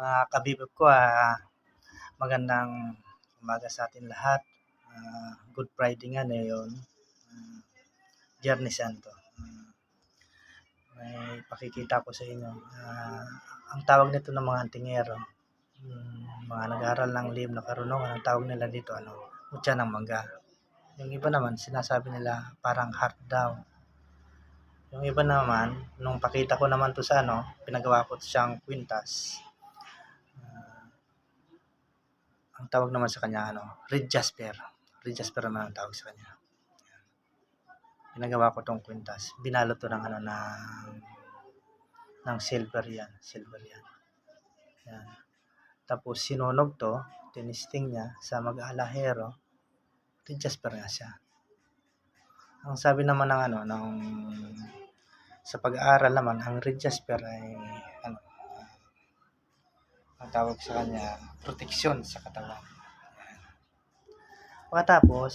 Mga kabibig ko, ah, magandang umaga sa atin lahat. Ah, Good Friday nga ngayon. Uh, Journey Santo. Ah, may pakikita ko sa inyo. Ah, ang tawag nito ng mga antingero, yung mga nag-aaral ng lihim na karunungan, ang tawag nila dito, ano, mutya ng mangga. Yung iba naman, sinasabi nila parang heart daw. Yung iba naman, nung pakita ko naman to sa ano, pinagawa ko siyang kwintas. Ah, ang tawag naman sa kanya, ano, red jasper. Red jasper naman ang tawag sa kanya. Pinagawa ko tong kwintas. Binalot to ng ano, ng, ng silver yan. Silver yan. Yan. Tapos sinunog to, tinisting niya sa mag-alahero, red jasper nga siya. Ang sabi naman ng ano, ng sa pag-aaral naman, ang red jasper ay ano, ang tawag sa kanya, proteksyon sa katawan. Pagkatapos,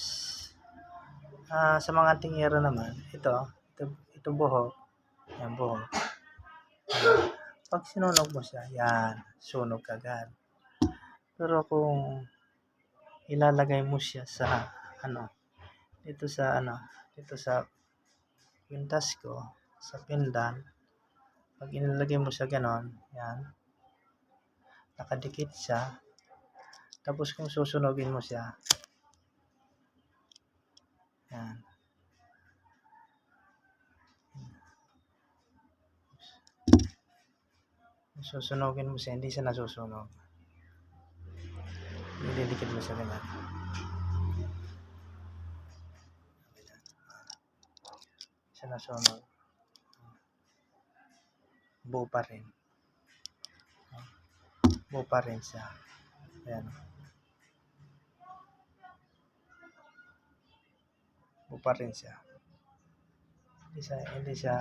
ah, sa mga tingero naman, ito, ito, ito buhok, yan buhok. Pag sinunog mo siya, yan, sunog agad. Pero kung ilalagay mo siya sa ano, dito sa ano, dito sa pintas ko, sa pindan, pag inilagay mo siya ganon, yan, nakadikit siya, tapos kung susunogin mo siya, yan, susunogin mo siya, hindi siya nasusunog. Nilidikit mo siya ganyan. Siya nasunog. Buo pa rin. Buo pa rin siya. Ayan. Buo pa rin siya. Hindi siya, hindi siya,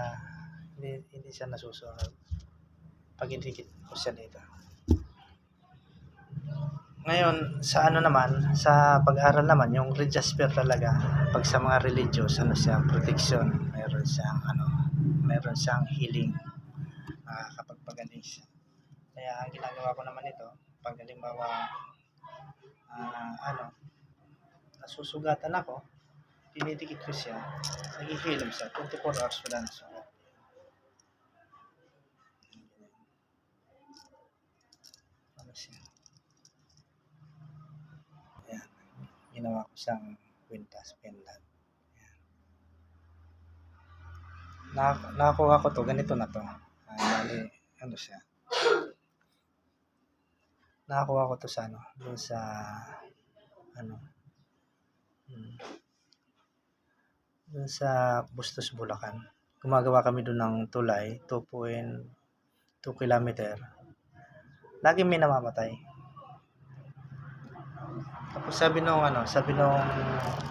hindi, hindi siya nasusunog. Pag idikit ko siya dito. Ngayon, sa ano naman, sa pag-aral naman, yung red jasper talaga, pag sa mga religious, ano siya, protection, meron siyang, ano, meron siyang healing, siya. Kaya, ang ginagawa ko naman ito, pag halimbawa, uh, ano, nasusugatan ako, dinidikit ko siya, nag-heal siya, 24 hours wala na sugat. Ano? Ayan. Ginawa ko siyang kwintas, pendant. Ayan. Nak nakakuha ko to, ganito na to. Ah, bali, ano siya. Nakakuha ko to sa ano, dun sa, ano, hmm, dun sa Bustos, Bulacan. Gumagawa kami dun ng tulay, 2.2 kilometer. Lagi may namamatay. Tapos sabi nung ano, sabi nung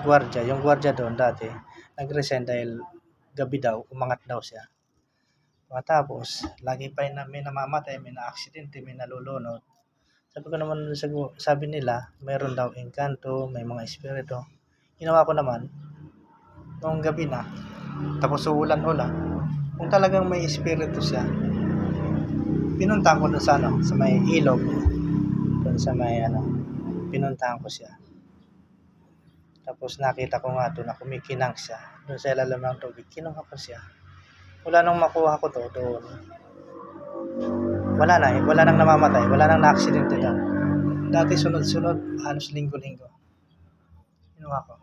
gwardiya, yung gwardiya doon dati, nag-resign dahil gabi daw, umangat daw siya. Pagkatapos, lagi pa may namamatay, may na-aksidente, may nalulunod. Sabi ko naman, sabi nila, meron daw engkanto, may mga espiritu. Ginawa ko naman, noong gabi na, tapos ulan-ulan, kung talagang may espiritu siya, pinuntahan ko doon sa ano, sa may ilog, doon sa may ano, pinuntahan ko siya. Tapos nakita ko nga doon na kumikinang siya. Doon sa ilalim ng tubig, kinuha ko siya. Wala nang makuha ko to doon. Wala na eh. Wala nang namamatay. Wala nang na-aksidente doon. Dati sunod-sunod, halos linggo-linggo. Kinuha ko.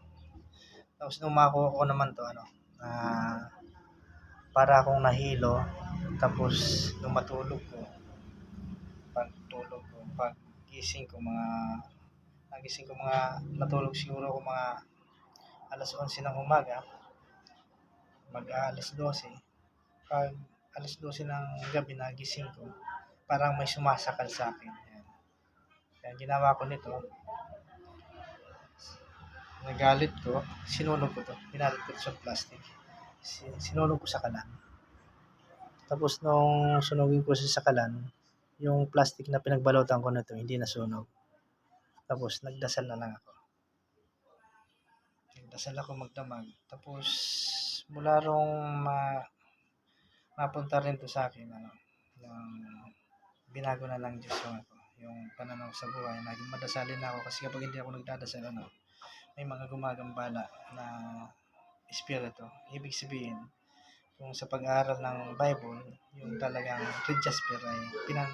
Tapos nung makuha ko naman to, ano, ah, para akong nahilo. Tapos nung matulog ko, pag tulog ko, pag gising ko mga nagising ko mga natulog siguro ko mga alas 11 ng umaga mag alas 12 pag alas 12 ng gabi nagising ko parang may sumasakal sa akin. Yan. ginawa ko nito. Nagalit ko. Sinunog ko to. Pinalit ko sa plastic. Sinunog ko sa kalan. Tapos nung sunugin ko sa kalan yung plastic na pinagbalotan ko nito hindi nasunog. Tapos, nagdasal na lang ako. Nagdasal ako magdamag. Tapos, mula rong ma, mapunta rin to sa akin, ano, ng binago na lang Diyos yung ako, yung pananaw sa buhay. Naging madasalin na ako kasi kapag hindi ako nagdadasal, ano, may mga gumagambala na espiritu. Ibig sabihin, kung sa pag-aaral ng Bible, yung talagang Red Jasper ay pinan,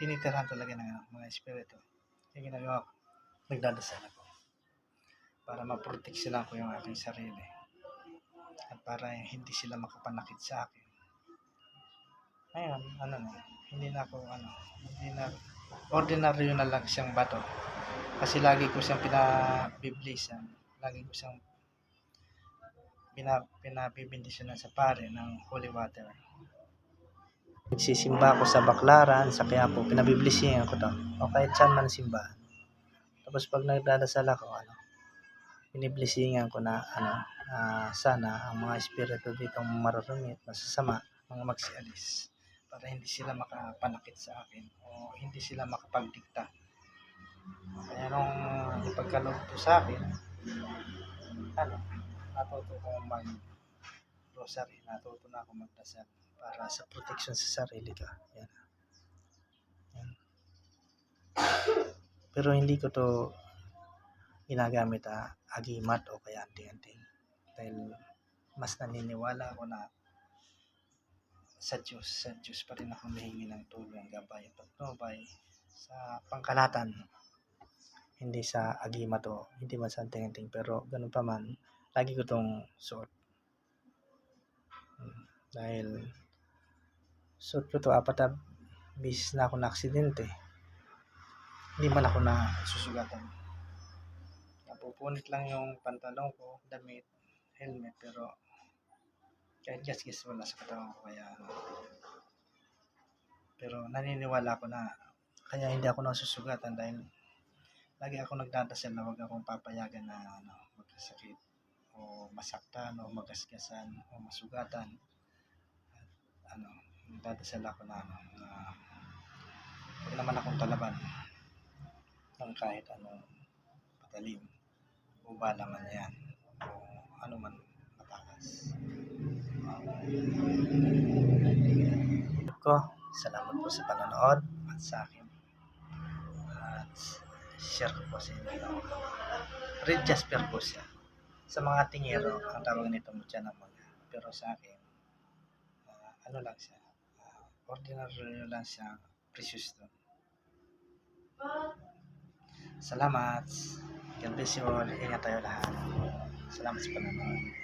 tinitirhan talaga ng mga espiritu. Yung ginagawa ko, nagdadasal ako para maproteksyonan ko yung aking sarili at para hindi sila makapanakit sa akin. Ngayon, ano na, hindi na ako, ano, hindi na, ordinaryo na lang siyang bato. Kasi lagi ko siyang pinabiblisan, lagi ko siyang pina, pinabibindisyonan sa pare ng holy water. Nagsisimba ako sa Baklaran, sa Quiapo, pinabiblisingan ko to. O kahit saan man simbahan. Tapos pag nagdadasal ako, ano, biniblisingan ko na, ano, ah, sana ang mga espiritu ditong marurumi at masasama, mga magsialis para hindi sila makapanakit sa akin o hindi sila makapagdikta. Kaya nung ipagkaloob ko sa akin, ano, natuto ko mag rosary, natuto na ako magdasal para sa protection sa sarili ko. Yan. Yan. Pero hindi ko to ginagamit ah, agimat o kaya anting-anting. Dahil mas naniniwala ako na sa Diyos, sa Diyos pa rin ako humihingi ng tulong, gabay at patnubay sa pangkalatan. Hindi sa agimat o hindi man sa anting-anting. Pero ganun pa man, lagi ko tong suot. Hmm, Dahil suot ko to apat na bis na ako na aksidente. Hindi man ako na susugatan. Napupunit lang yung pantalon ko, damit, helmet, pero kahit gas-gas wala sa katawan ko kaya ano. Pero naniniwala ako na kaya hindi ako nasusugatan dahil lagi ako nagdadasal na huwag akong papayagan na ano, magkasakit o masaktan o magasgasan o masugatan. At, ano, nagdadasal ako na ano, na huwag naman akong talaban ng kahit anong patalim o balang man yan o ano man matakas. Ko. Salamat po sa panonood at sa akin. At share ko po sa inyo. Red Jasper po siya. Sa mga tingero, ang tawag nito mo ng mga. Pero sa akin, ah, ano lang siya, ah, ordinary lang siya, precious stone. Salamat. God bless you all. Ingat tayo lahat. Salamat sa panonood.